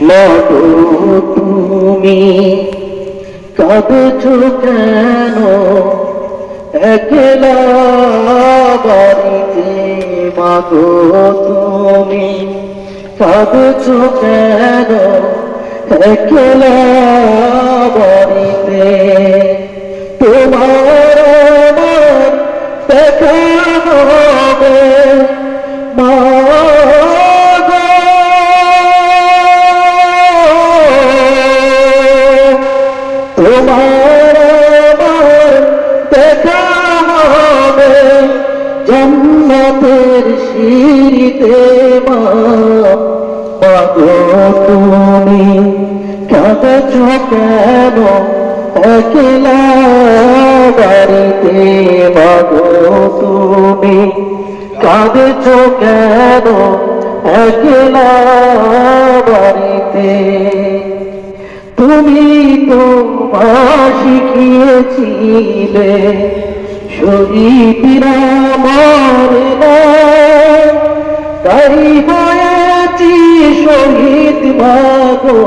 মাগো তুমি। কাঁদছো কেন? একলা বাড়িতে মাগো তুমি। কাঁদছো কেন? একলা বাড়িতে তোমার দেখা হবে। মা জন্নতের শীতে মা। তুমি, কাঁদছ কেন? একলা বাড়িতে মাগো তুমি, কাঁদছ কেন? একলা বাড়িতে। তুমি তো মা শিখিয়েছিলে তাই হয়েছি শহীদ মাগো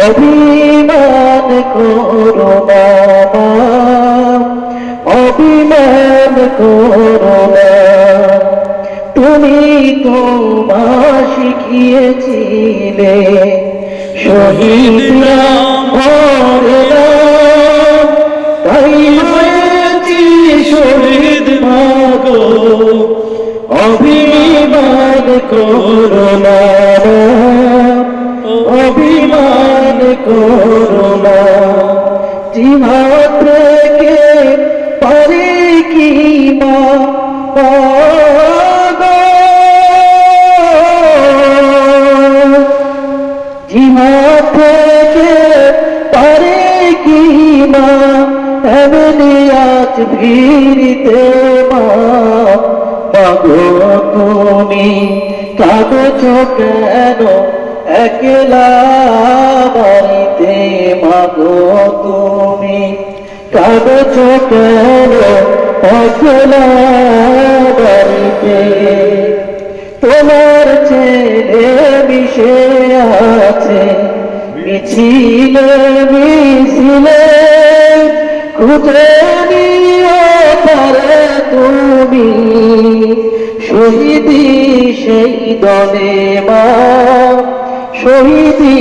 অভিমান করো অভিমান করো তুমি তো শিখিয়েছিলে শহীদরা তাই হয়েছি শহীদ মাগো অভিমান করো না অভিমান করো না। জিহাদ পারে কি মা? জিহাদ থেকে পারে কি মা? এমনি আজ ভিড়তে মা। মাগো তুমি কাগজ কেন? একলা বাড়িতে মাগো, তুমি কাগজ কেন? একলা বাড়িতে তোমার ছেলে মিশে আছে, মিছিলে মিছিলে খুঁজে নিও পারে তুমি, শহীদি সেই দলে মা, শহীদি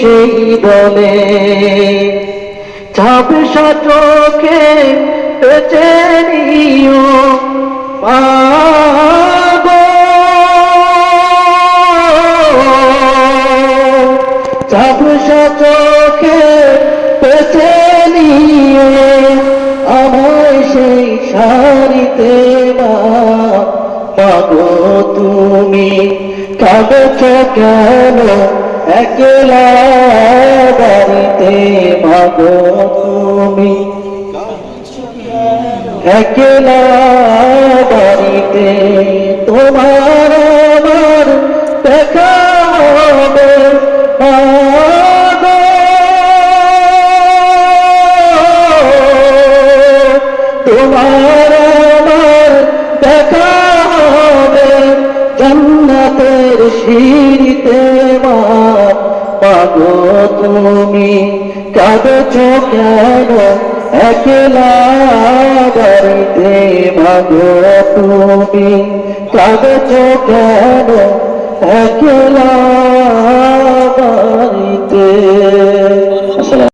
সেই দলে। ঝাপসা চোখে বেঁচে নিও, মা। মাগো তুমি। কাগজ কেন একলা বাড়িতে মাগো তুমি? একলা বাড়িতে তোমার দেখা খুশিতে মা পাগো তুমি কাঁদছ কেন একলা বাড়িতে ভাগো তুমি কাঁদছ কেন একলা বাড়িতে।